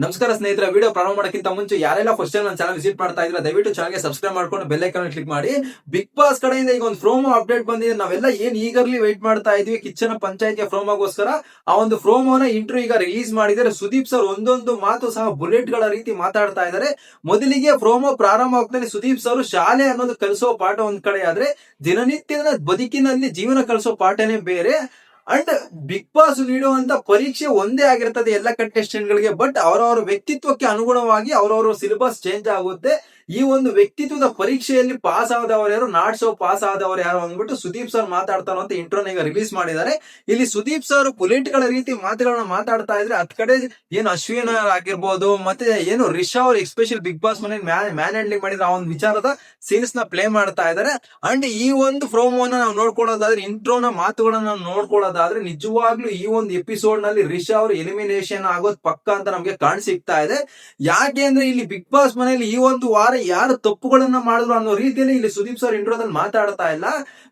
ನಮಸ್ಕಾರ ಸ್ನೇಹಿತರ ವಿಡಿಯೋ ಪ್ರಾರಂಭ ಮಾಡೋಕ್ಕಿಂತ ಮುಂಚೆ ಯಾರೆಲ್ಲ ಫಸ್ಟ್ ಟೈಮ್ ನನ್ನ ಚಾನಲ್ ವಿಸಿಟ್ ಮಾಡ್ತಾ ಇದ್ರೆ ದಯವಿಟ್ಟು ಚಾನಲ್ಗೆ ಸಬ್ಸ್ಕ್ರೈಬ್ ಮಾಡ್ಕೊಂಡು ಬೆಲ್ ಐಕಾನ್ ಕ್ಲಿಕ್ ಮಾಡಿ. ಬಿಗ್ ಬಾಸ್ ಕಡೆಯಿಂದ ಈಗ ಒಂದು ಫ್ರೋಮೋ ಅಪ್ಡೇಟ್ ಬಂದಿದೆ. ನಾವೆಲ್ಲ ಏನ್ ಈಗರ್ಲಿ ವೇಟ್ ಮಾಡ್ತಾ ಇದೀವಿ? ಕಿಚ್ಚನ ಪಂಚಾಯತಿಯ ಫ್ರೋಮೋಗೋಸ್ಕರ ಆ ಒಂದು ಫ್ರೋಮೋನ ಇಂಟರ್ವ್ಯೂ ಈಗ ರಿಲೀಸ್ ಮಾಡಿದ್ದಾರೆ. ಸುದೀಪ್ ಸರ್ ಒಂದೊಂದು ಮಾತು ಸಹ ಬುಲೆಟ್ಗಳ ರೀತಿ ಮಾತಾಡ್ತಾ ಇದ್ದಾರೆ. ಮೊದಲಿಗೆ ಫ್ರೋಮೋ ಪ್ರಾರಂಭ ಆಗ್ತಾನೆ ಸುದೀಪ್ ಸರ್ ಶಾಲೆ ಅನ್ನೋದು ಕಲಿಸೋ ಪಾಠ ಒಂದ್ ಕಡೆ ಆದ್ರೆ ದಿನನಿತ್ಯದ ಬದುಕಿನಲ್ಲಿ ಜೀವನ ಕಲಿಸೋ ಪಾಠನೇ ಬೇರೆ. ಅಂಡ್ ಬಿಗ್ ಬಾಸ್ ನೀಡುವಂತ ಪರೀಕ್ಷೆ ಒಂದೇ ಆಗಿರ್ತದೆ ಎಲ್ಲ ಕಂಟೆಸ್ಟೆಂಟ್ ಗಳಿಗೆ ಬಟ್ ಅವರವರ ವ್ಯಕ್ತಿತ್ವಕ್ಕೆ ಅನುಗುಣವಾಗಿ ಅವರವರ ಸಿಲೆಬಸ್ ಚೇಂಜ್ ಆಗುತ್ತೆ. ಈ ಒಂದು ವ್ಯಕ್ತಿತ್ವದ ಪರೀಕ್ಷೆಯಲ್ಲಿ ಪಾಸ್ ಆದವರು ಯಾರು? ನಾಡ್ಸೋ ಪಾಸ್ ಆದವರು ಯಾರು ಅಂದ್ಬಿಟ್ಟು ಸುದೀಪ್ ಸರ್ ಮಾತಾಡ್ತಾರೋ ಅಂತ ಇಂಟ್ರೋನ ಈಗ ರಿಲೀಸ್ ಮಾಡಿದ್ದಾರೆ. ಇಲ್ಲಿ ಸುದೀಪ್ ಸರ್ಗಳ ರೀತಿ ಮಾತುಗಳನ್ನ ಮಾತಾಡ್ತಾ ಇದ್ರೆ ಅತ್ ಕಡೆ ಏನು ಅಶ್ವಿನ್ ಆಗಿರ್ಬೋದು, ಮತ್ತೆ ಏನು ರಿಷಾ ಅವ್ರು ಎಕ್ಸ್ಪೆಷಲ್ ಬಿಗ್ ಬಾಸ್ ಮನೆ ಮ್ಯಾನ್ ಹ್ಯಾಂಡ್ಲಿಂಗ್ ಮಾಡಿದ್ರೆ ಆ ಒಂದು ವಿಚಾರದ ಸೀನ್ಸ್ನ ಪ್ಲೇ ಮಾಡ್ತಾ ಇದ್ದಾರೆ. ಅಂಡ್ ಈ ಒಂದು ಪ್ರೋಮೋನ ನಾವು ನೋಡ್ಕೊಳ್ಳೋದಾದ್ರೆ, ಇಂಟ್ರೋನ ಮಾತುಗಳನ್ನ ನಾವು ನೋಡ್ಕೊಳ್ಳೋದಾದ್ರೆ ನಿಜವಾಗ್ಲೂ ಈ ಒಂದು ಎಪಿಸೋಡ್ನಲ್ಲಿ ರಿಷಾ ಅವ್ರ ಎಲಿಮಿನೇಷನ್ ಆಗೋದ್ ಪಕ್ಕ ಅಂತ ನಮ್ಗೆ ಕಾಣ್ ಸಿಗ್ತಾ ಇದೆ. ಯಾಕೆ ಅಂದ್ರೆ ಇಲ್ಲಿ ಬಿಗ್ ಬಾಸ್ ಮನೆಯಲ್ಲಿ ಈ ಒಂದು ವಾರ ಯಾರು ತಪ್ಪುಗಳನ್ನ ಮಾಡಿದ್ರು ಅನ್ನೋ ರೀತಿಯಲ್ಲಿ ಇಲ್ಲಿ ಸುದೀಪ್ ಸರ್ ಇಂಟ್ರೋದಲ್ಲಿ ಮಾತಾಡ್ತಾ ಇಲ್ಲ.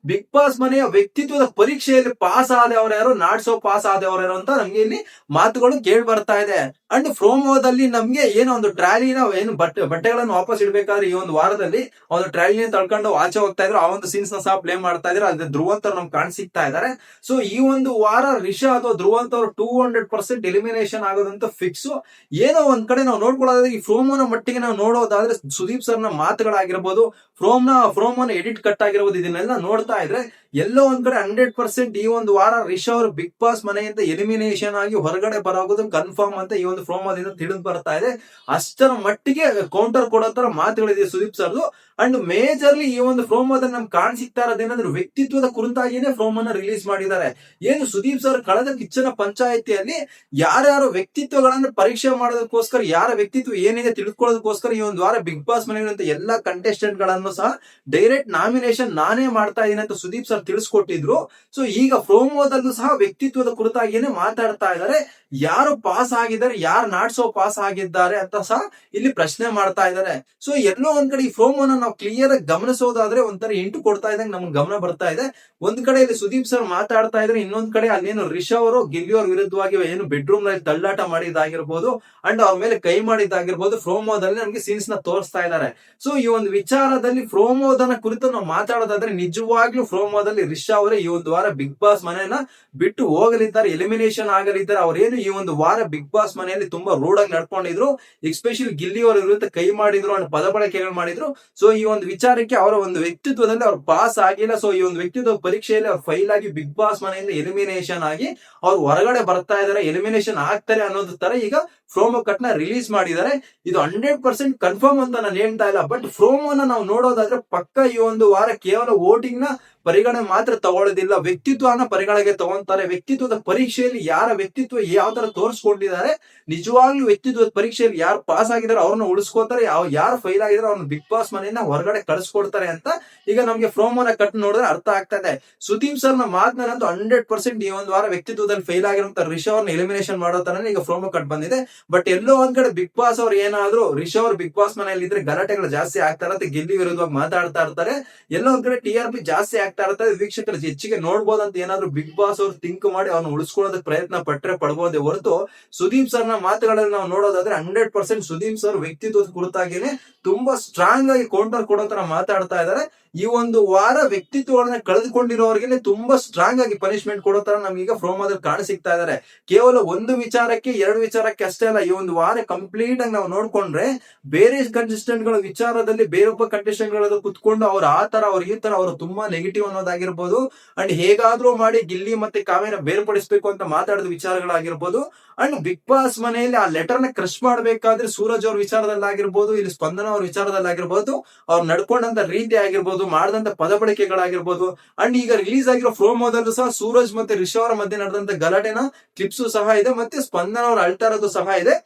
ಬಿಗ್ ಬಾಸ್ ಮನೆಯ ವ್ಯಕ್ತಿತ್ವದ ಪರೀಕ್ಷೆಯಲ್ಲಿ ಪಾಸ್ ಆದವರು ಯಾರು ನಾಡ್ಸೋ ಪಾಸ್ ಆದವರು ಯಾರು ಅಂತ ನಮ್ಗೆ ಇಲ್ಲಿ ಮಾತುಗಳು ಕೇಳಿ ಬರ್ತಾ ಇದೆ. ಅಂಡ್ ಫ್ರೋಮೋದಲ್ಲಿ ನಮ್ಗೆ ಏನೋ ಒಂದು ಟ್ರಾಲಿನ ಏನು ಬಟ್ಟೆ ಬಟ್ಟೆಗಳನ್ನು ವಾಪಸ್ ಇಡ್ಬೇಕಾದ್ರೆ ಈ ಒಂದು ವಾರದಲ್ಲಿ ಒಂದು ಟ್ರಾಲಿನ ತಳ್ಕೊಂಡು ಆಚೆ ಹೋಗ್ತಾ ಇದ್ರು. ಆ ಒಂದು ಸೀನ್ಸ್ನ ಸಹ ಪ್ಲೇ ಮಾಡ್ತಾ ಇದ್ರು. ಅದೇ ಧ್ರುವಂತರು ನಮ್ಗೆ ಕಾಣಿಸಿಕ್ತಾ ಇದಾರೆ. ಸೊ ಈ ಒಂದು ವಾರ ರಿಷಾ ಅಥವಾ ಧ್ರುವಂತ ಅವರು ಟೂ ಹಂಡ್ರೆಡ್ ಪರ್ಸೆಂಟ್ ಎಲಿಮಿನೇಷನ್ ಆಗೋದಂತ ಫಿಕ್ಸ್ ಏನೋ ಒಂದ್ ಕಡೆ ನಾವು ನೋಡ್ಕೊಳ್ಳೋದಾದ್ರೆ ಈ ಫ್ರೋಮೋನ ಮಟ್ಟಿಗೆ ನಾವು ನೋಡೋದಾದ್ರೆ ಸುದೀಪ್ ಸರ್ ಸರ್ನ ಮಾತುಗಳಾಗಿರ್ಬೋದು ಫ್ರೋಮ್ನ ಫ್ರೋಮೋನ ಎಡಿಟ್ ಕಟ್ ಆಗಿರ್ಬೋದು ಇದನ್ನೆಲ್ಲ ನೋಡ್ತಾ ಇದ್ರೆ ಎಲ್ಲೋ ಒಂದ್ ಕಡೆ ಹಂಡ್ರೆಡ್ ಪರ್ಸೆಂಟ್ ಈ ಒಂದು ವಾರ ರಿಷಾ ಅವರು ಬಿಗ್ ಬಾಸ್ ಮನೆಯಿಂದ ಎಲಿಮಿನೇಷನ್ ಆಗಿ ಹೊರಗಡೆ ಬರೋದು ಕನ್ಫರ್ಮ್ ಅಂತ ಈ ಒಂದು ಪ್ರೋಮೋದಿಂದ ತಿಳಿದು ಬರ್ತಾ ಇದೆ. ಅಷ್ಟರ ಮಟ್ಟಿಗೆ ಕೌಂಟರ್ ಕೊಡೋ ತರ ಮಾತುಗಳಿದೆ ಸುದೀಪ್ ಸರ್ದು. ಅಂಡ್ ಮೇಜರ್ಲಿ ಈ ಒಂದು ಫ್ರೋಮೋದಲ್ಲಿ ನಮ್ಗೆ ಕಾಣ್ ಸಿಗ್ತಾ ಇರೋದೇನಂದ್ರೆ ವ್ಯಕ್ತಿತ್ವದ ಕುರಿತಾಗಿನೇ ಅನ್ನ ರಿಲೀಸ್ ಮಾಡಿದ್ದಾರೆ. ಏನು ಸುದೀಪ್ ಸರ್ ಕಳೆದ ಕಿಚ್ಚನ ಪಂಚಾಯತಿಯಲ್ಲಿ ಯಾರ್ಯಾರು ವ್ಯಕ್ತಿತ್ವಗಳನ್ನ ಪರೀಕ್ಷೆ ಮಾಡೋದಕ್ಕೋಸ್ಕರ, ಯಾರ ವ್ಯಕ್ತಿತ್ವ ಏನಿದೆ ತಿಳ್ಕೊಳ್ಳೋದಕ್ಕೋಸ್ಕರ ಈ ಒಂದು ವಾರ ಬಿಗ್ ಬಾಸ್ ಮನೆಗಳಂತ ಎಲ್ಲಾ ಕಂಟೆಸ್ಟೆಂಟ್ಗಳನ್ನು ಸಹ ಡೈರೆಕ್ಟ್ ನಾಮಿನೇಷನ್ ನಾನೇ ಮಾಡ್ತಾ ಇದ್ದೀನಿ ಅಂತ ಸುದೀಪ್ ಸರ್ ತಿಳಿಸ್ಕೊಟ್ಟಿದ್ರು. ಸೊ ಈಗ ಪ್ರೋಮೋದಲ್ಲೂ ಸಹ ವ್ಯಕ್ತಿತ್ವದ ಕುರಿತಾಗಿಯೇ ಮಾತಾಡ್ತಾ ಇದ್ದಾರೆ. ಯಾರು ಪಾಸ್ ಆಗಿದ್ದಾರೆ, ಯಾರು ನಾಟ್ಸೋ ಪಾಸ್ ಆಗಿದ್ದಾರೆ ಅಂತ ಸಹ ಇಲ್ಲಿ ಪ್ರಶ್ನೆ ಮಾಡ್ತಾ ಇದ್ದಾರೆ. ಸೊ ಎಲ್ಲೋ ಒಂದ್ ಕಡೆ ಈ ಪ್ರೋಮೋನ ನಾವು ಕ್ಲಿಯರ್ ಆಗಿ ಗಮನಿಸೋದಾದ್ರೆ ಒಂಥರ ಇಂಟು ಕೊಡ್ತಾ ಇದ್ದಂಗೆ ನಮ್ಗೆ ಗಮನ ಬರ್ತಾ ಇದೆ. ಒಂದ್ ಕಡೆ ಇಲ್ಲಿ ಸುದೀಪ್ ಸರ್ ಮಾತಾಡ್ತಾ ಇದ್ರೆ, ಇನ್ನೊಂದ್ ಕಡೆ ಅಲ್ಲೇನು ರಿಷವ್ ಅವರು ಗಿಲ್ಲಿಯವ್ರ ವಿರುದ್ಧವಾಗಿ ಏನು ಬೆಡ್ರೂಮ್ನಲ್ಲಿ ತಳ್ಳಾಟ ಮಾಡಿದಾಗಿರ್ಬೋದು ಅಂಡ್ ಅವ್ರ ಮೇಲೆ ಕೈ ಮಾಡಿದಾಗಿರ್ಬೋದು ಫ್ರೋಮೋದಲ್ಲಿ ನಮ್ಗೆ ಸೀನ್ಸ್ನ ತೋರಿಸ್ತಾ ಇದ್ದಾರೆ. ಸೊ ಈ ಒಂದು ವಿಚಾರದಲ್ಲಿ ಪ್ರೋಮೋದನ ಕುರಿತು ನಾವು ಮಾತಾಡೋದಾದ್ರೆ ನಿಜವಾಗ್ಲೂ ಫ್ರೋಮೋದಲ್ಲಿ ರಿಷಾ ಅವರೇ ಈ ಒಂದು ವಾರ ಬಿಗ್ ಬಾಸ್ ಮನೆಯನ್ನ ಬಿಟ್ಟು ಹೋಗಲಿದ್ದಾರೆ ಎಲಿಮಿನೇಷನ್ ಆಗಲಿದ್ದಾರೆ. ಅವರೇನು ಈ ಒಂದು ವಾರ ಬಿಗ್ ಬಾಸ್ ಮನೆಯಲ್ಲಿ ತುಂಬಾ ರೂಡ್ ಆಗಿ ನಡ್ಕೊಂಡಿದ್ರು. ಎಸ್ಪೆಷಲಿ ಗಿಲ್ಲಿ ಅವರ ವಿರುದ್ಧ ಕೈ ಮಾಡಿದ್ರು ಅಂಡ್ ಪದ ಬಳಕೆಗಳು ಮಾಡಿದ್ರು. ಸೊ ಈ ಒಂದು ವಿಚಾರಕ್ಕೆ ಅವರ ಒಂದು ವ್ಯಕ್ತಿತ್ವದಲ್ಲಿ ಅವ್ರು ಪಾಸ್ ಆಗಿಲ್ಲ. ಸೊ ಈ ಒಂದು ವ್ಯಕ್ತಿತ್ವ ಪರೀಕ್ಷೆಯಲ್ಲಿ ಅವ್ರು ಫೈಲ್ ಆಗಿ ಬಿಗ್ ಬಾಸ್ ಮನೆಯಿಂದ ಎಲಿಮಿನೇಷನ್ ಆಗಿ ಅವ್ರು ಹೊರಗಡೆ ಬರ್ತಾ ಇದಾರೆ ಎಲಿಮಿನೇಷನ್ ಆಗ್ತಾರೆ ಅನ್ನೋದು ತರ ಈಗ ಫ್ರೋಮೋ ಕಟ್ನ ರಿಲೀಸ್ ಮಾಡಿದ್ದಾರೆ. ಇದು ಹಂಡ್ರೆಡ್ ಪರ್ಸೆಂಟ್ ಕನ್ಫರ್ಮ್ ಅಂತ ನಾನು ಹೇಳ್ತಾ ಇಲ್ಲ. ಬಟ್ ಫ್ರೋಮೋನ ನಾವು ನೋಡೋದಾದ್ರೆ ಪಕ್ಕ ಈ ಒಂದು ವಾರ ಕೇವಲ ವೋಟಿಂಗ್ನ ಪರಿಗಣನೆ ಮಾತ್ರ ತಗೊಳ್ಳೋದಿಲ್ಲ. ವ್ಯಕ್ತಿತ್ವನ ಪರಿಗಣನೆಗೆ ತಗೊಂತಾರೆ. ವ್ಯಕ್ತಿತ್ವದ ಪರೀಕ್ಷೆಯಲ್ಲಿ ಯಾರ ವ್ಯಕ್ತಿತ್ವ ಯಾವ ತರ ತೋರಿಸ್ಕೊಂಡಿದ್ದಾರೆ, ನಿಜವಾಗ್ಲೂ ವ್ಯಕ್ತಿತ್ವದ ಪರೀಕ್ಷೆಯಲ್ಲಿ ಯಾರು ಪಾಸ್ ಆಗಿದ್ದಾರೆ, ಅವ್ರನ್ನ ಉಳಿಸ್ಕೋತಾರೆ, ಯಾವ ಯಾರು ಫೈಲ್ ಆಗಿದ್ರೆ ಅವ್ರನ್ನ ಬಿಗ್ ಬಾಸ್ ಮನೆಯನ್ನ ಹೊರಗಡೆ ಕಳಿಸ್ಕೊಡ್ತಾರೆ ಅಂತ ಈಗ ನಮ್ಗೆ ಫ್ರೋಮೋನ ಕಟ್ ನೋಡಿದ್ರೆ ಅರ್ಥ ಆಗ್ತಾ ಇದೆ. ಸುದೀಪ್ ಸರ್ನ ಮಾತನಾಡಂತೂ ಹಂಡ್ರೆಡ್ ಪರ್ಸೆಂಟ್ ಈ ಒಂದು ವಾರ ವ್ಯಕ್ತಿತ್ವದಲ್ಲಿ ಫೈಲ್ ಆಗಿರುವಂತ ರಿಷವ್ ಅವ್ರನ್ನ ಎಲಿಮಿನೇಷನ್ ಮಾಡೋ ತರನೇ ಈಗ ಫ್ರೋಮೋ ಕಟ್ ಬಂದಿದೆ. ಬಟ್ ಎಲ್ಲೋ ಒಂದ್ ಕಡೆ ಬಿಗ್ ಬಾಸ್ ಅವ್ರು ಏನಾದ್ರು ರಿಷವ್ ಅವ್ರ ಬಿಗ್ ಬಾಸ್ ಮನೆಯಲ್ಲಿ ಇದ್ರೆ ಗಲಾಟೆಗಳು ಜಾಸ್ತಿ ಆಗ್ತಾರೆ ಗೆಲ್ಲಿ ಗಿಲ್ಲಿ ವಿರುದ್ಧವಾಗಿ ಮಾತಾಡ್ತಾ ಇರ್ತಾರೆ. ಎಲ್ಲೋ ಒಂದ್ ಕಡೆ ಟಿ ಆರ್ ಪಿ ಜಾಸ್ತಿ ಆಗ್ತಾ ಇರ್ತದೆ ವೀಕ್ಷಕರು ಹೆಚ್ಚಿಗೆ ಅಂತ ಏನಾದ್ರು ಬಿಗ್ ಬಾಸ್ ಅವ್ರು ಥಿಂಕ್ ಮಾಡಿ ಅವ್ನು ಉಳಿಸ್ಕೊಳ್ಳೋದಕ್ಕೆ ಪ್ರಯತ್ನ ಪಟ್ರೆ ಪಡ್ಬೋದೇ ಹೊರತು ಸುದೀಪ್ ಸರ್ನ ಮಾತುಗಳಲ್ಲಿ ನಾವು ನೋಡೋದಾದ್ರೆ ಹಂಡ್ರೆಡ್ ಪರ್ಸೆಂಟ್ ಸುದೀಪ್ ಸರ್ ವ್ಯಕ್ತಿತ್ವದ ಕುರಿತಾಗಿನೇ ತುಂಬಾ ಸ್ಟ್ರಾಂಗ್ ಆಗಿ ಕೌಂಟರ್ ಕೊಡೋ ತರ ಮಾತಾಡ್ತಾ ಇದ್ದಾರೆ ಈ ಒಂದು ವಾರ ವ್ಯಕ್ತಿತ್ವಗಳನ್ನ ಕಳೆದುಕೊಂಡಿರೋರಿಗೆ ತುಂಬಾ ಸ್ಟ್ರಾಂಗ್ ಆಗಿ ಪನಿಷ್ಮೆಂಟ್ ಕೊಡೋ ತರ ನಮ್ಗೀಗ ಫ್ರೋಮ್ ಕಾಣ ಸಿಗ್ತಾ ಇದಾರೆ. ಕೇವಲ ಒಂದು ವಿಚಾರಕ್ಕೆ, ಎರಡು ವಿಚಾರಕ್ಕೆ ಅಷ್ಟೇ ಅಲ್ಲ, ಈ ಒಂದು ವಾರ ಕಂಪ್ಲೀಟ್ ಆಗಿ ನಾವು ನೋಡ್ಕೊಂಡ್ರೆ ಬೇರೆ ಕಂಟೆಸ್ಟೆಂಟ್ಗಳ ವಿಚಾರದಲ್ಲಿ ಬೇರೊಬ್ಬ ಕಂಟೆಸ್ಟೆಂಟ್ಗಳ ಕುತ್ಕೊಂಡು ಅವ್ರ ಆ ತರ ಅವ್ರ ಈ ತರ ಅವರು ತುಂಬಾ ನೆಗೆಟಿವ್ ಅನ್ನೋದಾಗಿರ್ಬೋದು ಅಂಡ್ ಹೇಗಾದ್ರೂ ಮಾಡಿ ಗಿಲ್ಲಿ ಮತ್ತೆ ಕಾವ್ಯನ ಬೇರ್ಪಡಿಸ್ಬೇಕು ಅಂತ ಮಾತಾಡಿದ ವಿಚಾರಗಳಾಗಿರ್ಬೋದು ಅಂಡ್ ಬಿಗ್ ಬಾಸ್ ಮನೆಯಲ್ಲಿ ಆ ಲೆಟರ್ನ ಕ್ರಶ್ ಮಾಡ್ಬೇಕಾದ್ರೆ ಸೂರಜ್ ಅವ್ರ ವಿಚಾರದಲ್ಲಾಗಿರ್ಬೋದು ಇಲ್ಲಿ ಸ್ಪಂದನ ಅವ್ರ ವಿಚಾರದಲ್ಲಾಗಿರ್ಬೋದು, ಅವ್ರು ನಡ್ಕೊಂಡಂತ ರೀತಿ ಆಗಿರ್ಬೋದು, ಮಾಡಿದಂತ ಪದ ಬಳಕೆಗಳಾಗಿರ್ಬೋದು ಅಂಡ್ ಈಗ ರಿಲೀಸ್ ಆಗಿರೋ ಫ್ರೋಮೋದಲ್ಲೂ ಸಹ ಸೂರಜ್ ಮತ್ತೆ ರಿಷ ಅವರ ಮಧ್ಯೆ ನಡೆದಂತ ಗಲಾಟೆನ ಕ್ಲಿಪ್ಸು ಸಹ ಇದೆ ಮತ್ತೆ ಸ್ಪಂದನ ಅವರ ಅಳ್ತಾ ಇರೋದು ಸಹ ಇದೆ.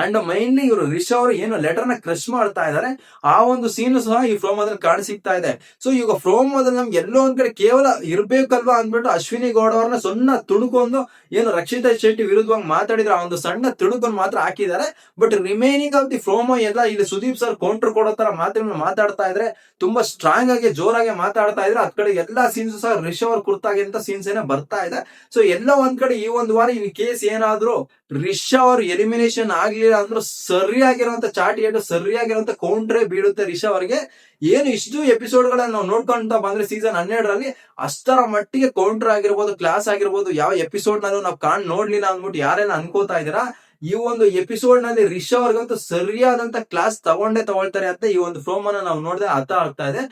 ಅಂಡ್ ಮೈನ್ಲಿ ಇವರು ರಿಷಾ ಅವರು ಏನು ಲೆಟರ್ನ ಕ್ರಶ್ ಮಾಡ್ತಾ ಇದ್ದಾರೆ ಆ ಒಂದು ಸೀನ್ ಸಹ ಈ ಫ್ರೋಮೋದಲ್ಲಿ ಕಾಣ ಸಿಗ್ತಾ ಇದೆ. ಸೊ ಈಗ ಫ್ರೋಮೋದಲ್ಲಿ ನಮ್ಗೆ ಎಲ್ಲೋ ಒಂದ್ ಕಡೆ ಕೇವಲ ಇರ್ಬೇಕಲ್ವಾ ಅಂದ್ಬಿಟ್ಟು ಅಶ್ವಿನಿ ಗೌಡ ಅವ್ರನ್ನ ಸಣ್ಣ ತುಣುಕೊಂದು ಏನು ರಕ್ಷಿತಾ ಶೆಟ್ಟಿ ವಿರುದ್ಧವಾಗಿ ಮಾತಾಡಿದ್ರೆ ಆ ಒಂದು ಸಣ್ಣ ತುಣುಕೊಂಡು ಮಾತ್ರ ಹಾಕಿದ್ದಾರೆ. But remaining of the promo ಎಲ್ಲ ಇಲ್ಲಿ ಸುದೀಪ್ ಸರ್ ಕೌಂಟರ್ ಕೊಡೋ ತರ ಮಾತುಗಳನ್ನ ಮಾತಾಡ್ತಾ ಇದ್ರೆ, ತುಂಬಾ ಸ್ಟ್ರಾಂಗ್ ಆಗಿ ಜೋರಾಗಿ ಮಾತಾಡ್ತಾ ಇದ್ರೆ ಅದ್ ಕಡೆ ಎಲ್ಲಾ ಸೀನ್ಸ್ ಸಹ ರಿಷ್ ಅವ್ರ ಕುರ್ತಾಗಿ ಅಂತ ಸೀನ್ಸ್ ಏನೋ ಬರ್ತಾ ಇದೆ. ಸೊ ಎಲ್ಲ ಒಂದ್ ಕಡೆ ಈ ಒಂದು ವಾರ ಇನ್ ಕೇಸ್ ಏನಾದ್ರು ರಿಷ್ ಅವ್ರ ಎಲಿಮಿನೇಷನ್ ಆಗ್ಲಿಲ್ಲ ಅಂದ್ರೂ ಸರಿಯಾಗಿರುವಂತ ಚಾಟ್ ಏಟು ಸರಿಯಾಗಿರುವಂತ ಕೌಂಟ್ರೇ ಬೀಳುತ್ತೆ ರಿಷ ಅವರಿಗೆ. ಏನು ಇಷ್ಟು ಎಪಿಸೋಡ್ ಗಳನ್ನ ನಾವು ನೋಡ್ಕೊಂತ ಬಂದ್ರೆ ಸೀಸನ್ ಹನ್ನೆರಡರಲ್ಲಿ ಅಷ್ಟರ ಮಟ್ಟಿಗೆ ಕೌಂಟರ್ ಆಗಿರ್ಬೋದು ಕ್ಲಾಸ್ ಆಗಿರ್ಬೋದು, ಯಾವ ಎಪಿಸೋಡ್ ನಾನು ನಾವು ಕಾಣ್ ನೋಡ್ಲಿಲ್ಲ ಅಂದ್ಬಿಟ್ಟು ಯಾರೇನ ಅನ್ಕೋತಾ ಇದೀರಾ ಈ ಒಂದು ಎಪಿಸೋಡ್ನಲ್ಲಿ ರಿಷಬ್ ಅವ್ರಿಗಂತೂ ಸರಿಯಾದಂತ ಕ್ಲಾಸ್ ತಗೊಂಡೇ ತಗೊಳ್ತಾರೆ ಅಂತ ಈ ಒಂದು ಫ್ರೋಮನ ನಾವು ನೋಡಿದ್ರೆ ಅರ್ಥ ಆಗ್ತಾ ಇದೆ.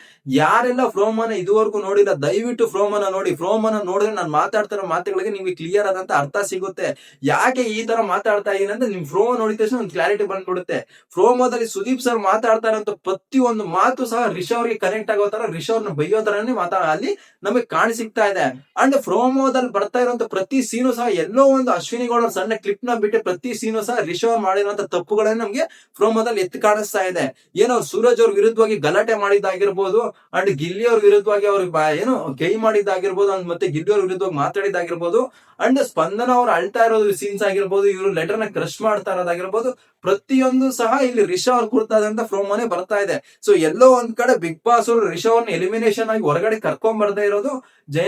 ಯಾರೆಲ್ಲ ಫ್ರೋಮನ ಇದುವರೆಗೂ ನೋಡಿಲ್ಲ, ದಯವಿಟ್ಟು ಫ್ರೋಮನ ನೋಡಿ. ಫ್ರೋಮನ ನೋಡಿದ್ರೆ ನಾನು ಮಾತಾಡ್ತಿರೋ ಮಾತುಗಳಿಗೆ ನಿಮ್ಗೆ ಕ್ಲಿಯರ್ ಆದಂತ ಅರ್ಥ ಸಿಗುತ್ತೆ. ಯಾಕೆ ಈ ತರ ಮಾತಾಡ್ತಾ ಇದೀನಿ ಅಂದ್ರೆ ನಿಮ್ ಫ್ರೋಮ ನೋಡಿದ ತಕ್ಷಣ ಒಂದು ಕ್ಲಾರಿಟಿ ಬಂದ್ಬಿಡುತ್ತೆ. ಫ್ರೋಮೋದಲ್ಲಿ ಸುದೀಪ್ ಸರ್ ಮಾತಾಡ್ತಾ ಪ್ರತಿ ಒಂದು ಮಾತು ಸಹ ರಿಷಾ ಅವ್ರಿಗೆ ಕನೆಕ್ಟ್ ಆಗೋ ತರ ರಿಷಬ್ ಅವ್ರನ್ನ ಬೈಯೋ ತರನೇ ಮಾತಾಡ ಅಲ್ಲಿ ನಮಗೆ ಕಾಣಿ ಸಿಗ್ತಾ ಇದೆ. ಅಂಡ್ ಫ್ರೋಮೋದಲ್ಲಿ ಬರ್ತಾ ಇರುವಂತ ಪ್ರತಿ ಸೀನು ಸಹ ಎಲ್ಲೋ ಒಂದು ಅಶ್ವಿನಿ ಗೌಡ ಸಣ್ಣ ಕ್ಲಿಪ್ನ ಬಿಟ್ಟು ಪ್ರತಿ ಸೀನು ಸಹ ರಿಷಬ್ ಮಾಡಿರುವಂತ ತಪ್ಪುಗಳನ್ನ ನಮ್ಗೆ ಪ್ರೋಮೋದಲ್ಲಿ ಎತ್ತು ಕಾಣಿಸ್ತಾ ಇದೆ. ಏನೋ ಸೂರಜ್ ಅವ್ರ ವಿರುದ್ಧವಾಗಿ ಗಲಾಟೆ ಮಾಡಿದ್ದಾಗಿರ್ಬೋದು ಅಂಡ್ ಗಿಲ್ಲಿ ಅವ್ರ ವಿರುದ್ಧವಾಗಿ ಅವ್ರ ಏನು ಕೈ ಮಾಡಿದ್ದಾಗಿರ್ಬೋದು ಅಂಡ್ ಮತ್ತೆ ಗಿಲ್ಲಿ ಅವ್ರ ವಿರುದ್ಧವಾಗಿ ಮಾತಾಡಿದ್ದಾಗಿರ್ಬೋದು ಅಂಡ್ ಸ್ಪಂದನ ಅವ್ರು ಅಳ್ತಾ ಇರೋದು ಸೀನ್ಸ್ ಆಗಿರ್ಬೋದು, ಇವರು ಲೆಟರ್ನ ಕ್ರಶ್ ಮಾಡ್ತಾ ಇರೋದಾಗಿರ್ಬೋದು, ಪ್ರತಿಯೊಂದು ಸಹ ಇಲ್ಲಿ ರಿಷಾ ಅವ್ರ ಕುರ್ತಾದಂತ ಪ್ರೋಮೋನೇ ಬರ್ತಾ ಇದೆ. ಸೊ ಎಲ್ಲೋ ಒಂದ್ ಕಡೆ ಬಿಗ್ ಬಾಸ್ ಅವರು ರಿಷಾ ಅವ್ರನ್ನ ಎಲಿಮಿನೇಷನ್ ಆಗಿ ಹೊರಗಡೆ ಕರ್ಕೊಂಡ್ ಬರ್ದೇ ಇರೋದು ಜೈ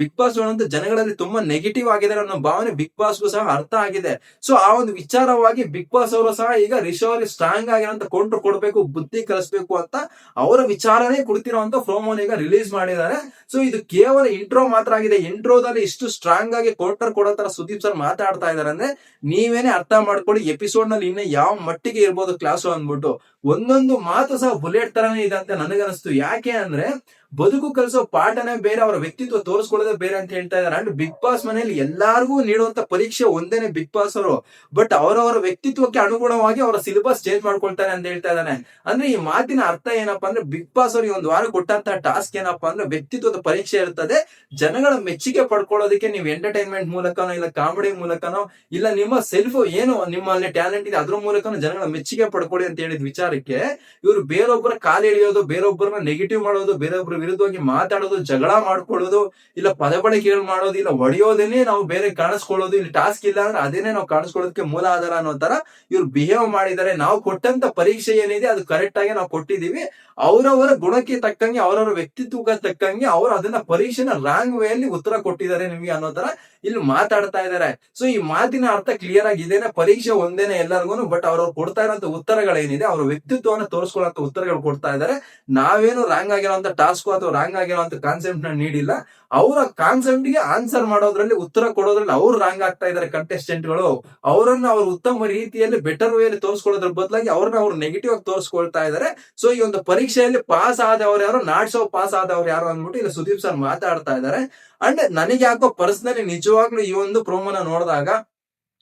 ಬಿಗ್ ಬಾಸ್ ಅಂತ ಜನಗಳಲ್ಲಿ ತುಂಬಾ ನೆಗೆಟಿವ್ ಆಗಿದೆ ಅನ್ನೋ ಭಾವನೆ ಬಿಗ್ ಬಾಸ್ಗೂ ಸಹ ಅರ್ಥ ಆಗಿದೆ. ಸೊ ಆ ವಿಚಾರವಾಗಿ ಬಿಗ್ ಬಾಸ್ ಅವರು ಸಹ ಈಗ ರಿಷಾ ಅವರಿಗೆ ಸ್ಟ್ರಾಂಗ್ ಆಗಿರೋಂತ ಕೌಂಟರ್ ಕೊಡಬೇಕು, ಬುದ್ಧಿ ಕಲಿಸ್ಬೇಕು ಅಂತ ಅವರ ವಿಚಾರನೇ ಕುಡ್ತಿರೋಂತ ಫ್ರೋಮೋನ್ ಈಗ ರಿಲೀಸ್ ಮಾಡಿದ್ದಾರೆ. ಸೊ ಇದು ಕೇವಲ ಇಂಟ್ರೋ ಮಾತ್ರ ಆಗಿದೆ. ಇಂಟ್ರೋದಲ್ಲಿ ಇಷ್ಟು ಸ್ಟ್ರಾಂಗ್ ಆಗಿ ಕೌಂಟರ್ ಕೊಡೋ ತರ ಸುದೀಪ್ ಸರ್ ಮಾತಾಡ್ತಾ ಇದಾರೆ ಅಂದ್ರೆ ನೀವೇನೆ ಅರ್ಥ ಮಾಡ್ಕೊಳ್ಳಿ ಎಪಿಸೋಡ್ನಲ್ಲಿ ಇನ್ನ ಯಾವ ಮಟ್ಟಿಗೆ ಇರ್ಬೋದು ಕ್ಲಾಸು ಅಂದ್ಬಿಟ್ಟು ಒಂದೊಂದು ಮಾತು ಸಹ ಬುಲೆಟ್ ತರನೇ ಇದೆ ಅಂತ ನನಗನ್ನಿಸ್ತು. ಯಾಕೆ ಅಂದ್ರೆ ಬದುಕು ಕಲಿಸೋ ಪಾಠನೇ ಬೇರೆ, ಅವರ ವ್ಯಕ್ತಿತ್ವ ತೋರಿಸ್ಕೊಳ್ಳೋದೇ ಬೇರೆ ಅಂತ ಹೇಳ್ತಾ ಇದ್ದಾರೆ. ಅಂಡ್ ಬಿಗ್ ಬಾಸ್ ಮನೆಯಲ್ಲಿ ಎಲ್ಲಾರ್ಗೂ ನೀಡುವಂತ ಪರೀಕ್ಷೆ ಒಂದೇನೆ ಬಿಗ್ ಬಾಸ್ ಅವರು. ಬಟ್ ಅವರವರ ವ್ಯಕ್ತಿತ್ವಕ್ಕೆ ಅನುಗುಣವಾಗಿ ಅವರ ಸಿಲೆಬಸ್ ಚೇಂಜ್ ಮಾಡ್ಕೊಳ್ತಾರೆ ಅಂತ ಹೇಳ್ತಾ ಇದ್ದಾನೆ. ಅಂದ್ರೆ ಈ ಮಾತಿನ ಅರ್ಥ ಏನಪ್ಪಾ ಅಂದ್ರೆ ಬಿಗ್ ಬಾಸ್ ಅವ್ರಿಗೆ ಒಂದು ವಾರ ಕೊಟ್ಟಂತ ಟಾಸ್ಕ್ ಏನಪ್ಪಾ ಅಂದ್ರೆ ವ್ಯಕ್ತಿತ್ವದ ಪರೀಕ್ಷೆ ಇರ್ತದೆ. ಜನಗಳ ಮೆಚ್ಚುಗೆ ಪಡ್ಕೊಳ್ಳೋದಕ್ಕೆ ನೀವು ಎಂಟರ್ಟೈನ್ಮೆಂಟ್ ಮೂಲಕನೋ ಇಲ್ಲ ಕಾಮಿಡಿ ಮೂಲಕನೋ ಇಲ್ಲ ನಿಮ್ಮ ಸೆಲ್ಫ್ ಏನು ನಿಮ್ಮಲ್ಲಿ ಟ್ಯಾಲೆಂಟ್ ಇದೆ, ಅದ್ರ ಮೂಲಕನೋ ಜನಗಳ ಮೆಚ್ಚುಗೆ ಪಡ್ಕೊಳ್ಳಿ ಅಂತ ಹೇಳಿದ ವಿಚಾರಕ್ಕೆ ಇವರು ಬೇರೊಬ್ಬರ ಕಾಲು ಎಳೆಯೋದು, ಬೇರೊಬ್ಬರನ್ನ ನೆಗೆಟಿವ್ ಮಾಡೋದು ಬೇರೊಬ್ಬರ ವಿರುದ್ಧವಾಗಿ ಮಾತಾಡೋದು, ಜಗಳ ಮಾಡ್ಕೊಳ್ಳೋದು, ಇಲ್ಲ ಪದ ಮಾಡೋದು, ಇಲ್ಲ ಹೊಡೆಯೋದೇನೆ ನಾವು ಬೇರೆ ಕಾಣಿಸ್ಕೊಳ್ಳೋದು, ಇಲ್ಲಿ ಟಾಸ್ಕ್ ಇಲ್ಲ ಅಂದ್ರೆ ಅದೇನೆ ನಾವು ಕಾಣಿಸ್ಕೊಳ್ಳೋದಕ್ಕೆ ಮೂಲ ಆಧಾರ ಅನ್ನೋ ತರ ಇವ್ರು ಬಿಹೇವ್ ಮಾಡಿದ್ದಾರೆ. ನಾವು ಕೊಟ್ಟಂತ ಪರೀಕ್ಷೆ ಏನಿದೆ ಅದು ಕರೆಕ್ಟ್ ಆಗಿ ನಾವು ಕೊಟ್ಟಿದೀವಿ ಅವರವರ ಗುಣಕ್ಕೆ ತಕ್ಕಂಗೆ, ಅವರವರ ವ್ಯಕ್ತಿತ್ವಕ್ಕೆ ತಕ್ಕಂಗೆ ಅವರು ಅದನ್ನ ಪರೀಕ್ಷೆನ ರಾಂಗ್ ವೇ ಅಲ್ಲಿ ಉತ್ತರ ಕೊಟ್ಟಿದ್ದಾರೆ ನಿಮಗೆ ಅನ್ನೋ ತರ ಇಲ್ಲಿ ಮಾತಾಡ್ತಾ ಇದ್ದಾರೆ. ಸೊ ಈ ಮಾತಿನ ಅರ್ಥ ಕ್ಲಿಯರ್ ಆಗಿ ಇದೇನೆ ಪರೀಕ್ಷೆ ಒಂದೇನೆ ಎಲ್ಲರಿಗೂ ಬಟ್ ಅವ್ರವ್ರು ಕೊಡ್ತಾ ಇರೋಂತ ಉತ್ತರಗಳೇನಿದೆ, ಅವ್ರ ವ್ಯಕ್ತಿತ್ವವನ್ನು ತೋರಿಸ್ಕೊಳ್ಳೋ ಉತ್ತರಗಳು ಕೊಡ್ತಾ ಇದ್ದಾರೆ. ನಾವೇನು ರಾಂಗ್ ಆಗಿರೋಂತ ಟಾಸ್ಕ್ ಅಥವಾ ರಾಂಗ್ ಆಗಿರೋಂತ ಕಾನ್ಸೆಪ್ಟ್ನ ನೀಡಿಲ್ಲ. ಅವರ ಕಾನ್ಸೆಪ್ಟ್ಗೆ ಆನ್ಸರ್ ಮಾಡೋದ್ರಲ್ಲಿ, ಉತ್ತರ ಕೊಡೋದ್ರಲ್ಲಿ ಅವ್ರು ರಾಂಗ್ ಆಗ್ತಾ ಇದ್ದಾರೆ ಕಂಟೆಸ್ಟೆಂಟ್ಗಳು. ಅವರನ್ನ ಅವ್ರ ಉತ್ತಮ ರೀತಿಯಲ್ಲಿ ಬೆಟರ್ ವೇಲಿ ತೋರಿಸ್ಕೊಳ್ಳೋದ್ರ ಬದಲಾಗಿ ಅವ್ರನ್ನ ಅವ್ರು ನೆಗೆಟಿವ್ ಆಗಿ ತೋರಿಸ್ಕೊಳ್ತಾ ಇದ್ದಾರೆ ಸೊ ಈ ಒಂದು ಪರೀಕ್ಷೆಯಲ್ಲಿ ಪಾಸ್ ಆದವ್ರು ಯಾರು ನಾಡ್ಸೋ ಪಾಸ್ ಆದವ್ರು ಯಾರು ಅಂದ್ಬಿಟ್ಟು ಇಲ್ಲಿ ಸುದೀಪ್ ಸರ್ ಮಾತಾಡ್ತಾ ಇದ್ದಾರೆ ಅಂಡ್ ನನಗೆ ಯಾಕೋ ಪರ್ಸನಲಿ ನಿಜವಾಗ್ಲೂ ಈ ಒಂದು ಪ್ರೋಮೋನ ನೋಡಿದಾಗ,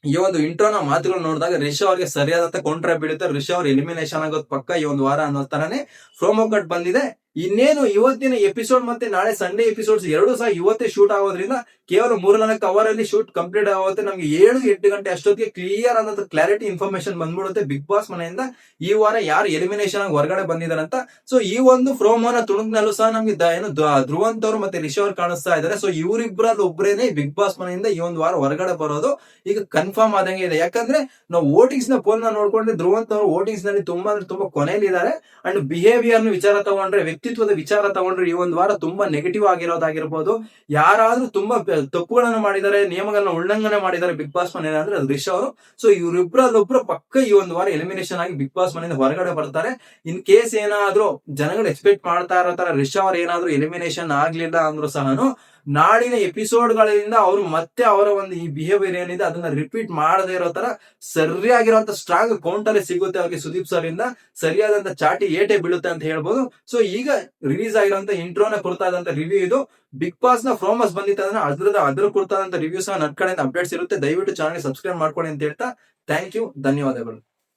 ಈ ಒಂದು ಇಂಟ್ರೋನ ಮಾತುಗಳು ನೋಡಿದಾಗ ರಿಷಾ ಅವ್ರಿಗೆ ಸರಿಯಾದಂತ ಕೊಂಡ್ರೆ ಬೀಳುತ್ತೆ. ರಿಷಾ ಅವ್ರ ಎಲಿಮಿನೇಷನ್ ಆಗೋದು ಪಕ್ಕ ಈ ಒಂದು ವಾರ ಅನ್ನೋ ತರನೇ ಪ್ರೋಮೋ ಕಟ್ ಬಂದಿದೆ. ಇನ್ನೇನು ಇವತ್ತಿನ ಎಪಿಸೋಡ್ ಮತ್ತೆ ನಾಳೆ ಸಂಡೇ ಎಪಿಸೋಡ್ಸ್ ಎರಡು ಸಹ ಇವತ್ತೇ ಶೂಟ್ ಆಗೋದ್ರಿಂದ ಕೇವಲ ಮೂರು ನಾಲ್ಕು ಅವರ್ ಅಲ್ಲಿ ಶೂಟ್ ಕಂಪ್ಲೀಟ್ ಆಗುತ್ತೆ. ನಮ್ಗೆ ಏಳು ಎಂಟು ಗಂಟೆ ಅಷ್ಟೊತ್ತಿಗೆ ಕ್ಲಿಯರ್ ಆದಂತ ಕ್ಲಾರಿಟಿ ಇನ್ಫಾರ್ಮೇಶನ್ ಬಂದ್ಬಿಡುತ್ತೆ ಬಿಗ್ ಬಾಸ್ ಮನೆಯಿಂದ. ಈ ವಾರ ಯಾರು ಎಲಿಮಿನೇಷನ್ ಆಗಿ ಹೊರಗಡೆ ಬಂದಿದಾರಂತ ಸೊ ಈ ಒಂದು ಫ್ರೋಮೋನ ತುಣುಕ್ನಲ್ಲೂ ಸಹ ನಮ್ಗೆ ಏನು ಧ್ರುವಂತ ಅವರು ಮತ್ತೆ ರಿಷಿ ಕಾಣಿಸ್ತಾ ಇದ್ದಾರೆ. ಸೊ ಇವರಿಬ್ಬರಲ್ಲಿ ಒಬ್ಬರೇನೆ ಬಿಗ್ ಬಾಸ್ ಮನೆಯಿಂದ ಈ ಒಂದು ವಾರ ಹೊರಗಡೆ ಬರೋದು. ಈಗ ಕನ್ಫರ್ಮ್ ಆದಂಗೆ ಇದೆ. ಯಾಕಂದ್ರೆ ನಾವು ವೋಟಿಂಗ್ಸ್ನ ಪೋಲ್ ನೋಡ್ಕೊಂಡ್ರೆ ಧ್ರುವಂತ್ ಅವರು ವೋಟಿಂಗ್ಸ್ನಲ್ಲಿ ತುಂಬಾ ಅಂದ್ರೆ ತುಂಬಾ ಕೊನೆಯಲ್ಲಿದ್ದಾರೆ. ಅಂಡ್ ಬಿಹೇವಿಯರ್ ವಿಚಾರ ತಗೊಂಡ್ರೆ ವ್ಯಕ್ತಿತ್ವದ ವಿಚಾರ ತಗೊಂಡ್ರೆ ಈ ಒಂದು ವಾರ ತುಂಬಾ ನೆಗೆಟಿವ್ ಆಗಿರೋದಾಗಿರ್ಬೋದು. ಯಾರಾದ್ರೂ ತುಂಬಾ ತಪ್ಪುಗಳನ್ನು ಮಾಡಿದ್ದಾರೆ, ನಿಯಮಗಳನ್ನ ಉಲ್ಲಂಘನೆ ಮಾಡಿದ್ದಾರೆ ಬಿಗ್ ಬಾಸ್ ಮನೆ ಅಂದ್ರೆ ಅದು ರಿಷ್ ಅವರು. ಸೊ ಇವರಿಬ್ಬರಲ್ಲೊಬ್ರು ಪಕ್ಕ ಈ ಒಂದು ವಾರ ಎಲಿಮಿನೇಷನ್ ಆಗಿ ಬಿಗ್ ಬಾಸ್ ಮನೆಯಿಂದ ಹೊರಗಡೆ ಬರ್ತಾರೆ. ಇನ್ ಕೇಸ್ ಏನಾದ್ರೂ ಜನಗಳು ಎಕ್ಸ್ಪೆಕ್ಟ್ ಮಾಡ್ತಾ ಇರೋ ತರ ರಿಷ್ ಅವ್ರು ಏನಾದ್ರೂ ಎಲಿಮಿನೇಷನ್ ಆಗ್ಲಿಲ್ಲ ಅಂದ್ರೂ ಸಹನು ನಾಳಿನ ಎಪಿಸೋಡ್ ಗಳಿಂದ ಅವರು ಮತ್ತೆ ಅವರ ಒಂದು ಈ ಬಿಹೇವಿಯರ್ ಏನಿದೆ ಅದನ್ನ ರಿಪೀಟ್ ಮಾಡದೇ ಇರೋ ತರ ಸರಿಯಾಗಿರುವಂತ ಸ್ಟ್ರಾಂಗ್ ಅಲ್ಲಿ ಸಿಗುತ್ತೆ ಅವ್ರಿಗೆ ಸುದೀಪ್ ಸರ್ ಇಂದ. ಸರಿಯಾದಂತ ಚಾಟಿ ಏಟೆ ಬೀಳುತ್ತೆ ಅಂತ ಹೇಳ್ಬೋದು. ಸೊ ಈಗ ರಿಲೀಸ್ ಆಗಿರುವಂತ ಇಂಟ್ರೋನ ಕುರಿತಾದಂತ ರಿವ್ಯೂ ಇದು. ಬಿಗ್ ಬಾಸ್ನ ಫ್ರೋಮಸ್ ಬಂದಿತ್ತು ಅಂದ್ರೆ ಅದ್ರದ ಅದ್ರ ಕುರಿತಾದಂತ ರಿವ್ಯೂ ಸಹ ನನ್ನ ಕಡೆಯಿಂದ ಅಪ್ಡೇಟ್ಸ್ ಇರುತ್ತೆ. ದಯವಿಟ್ಟು ಚಾನಲ್ ಸಬ್ಸ್ಕ್ರೈಬ್ ಮಾಡ್ಕೊಳ್ಳಿ ಅಂತ ಹೇಳ್ತಾ. ಥ್ಯಾಂಕ್ ಯು ಧನ್ಯವಾದಗಳು.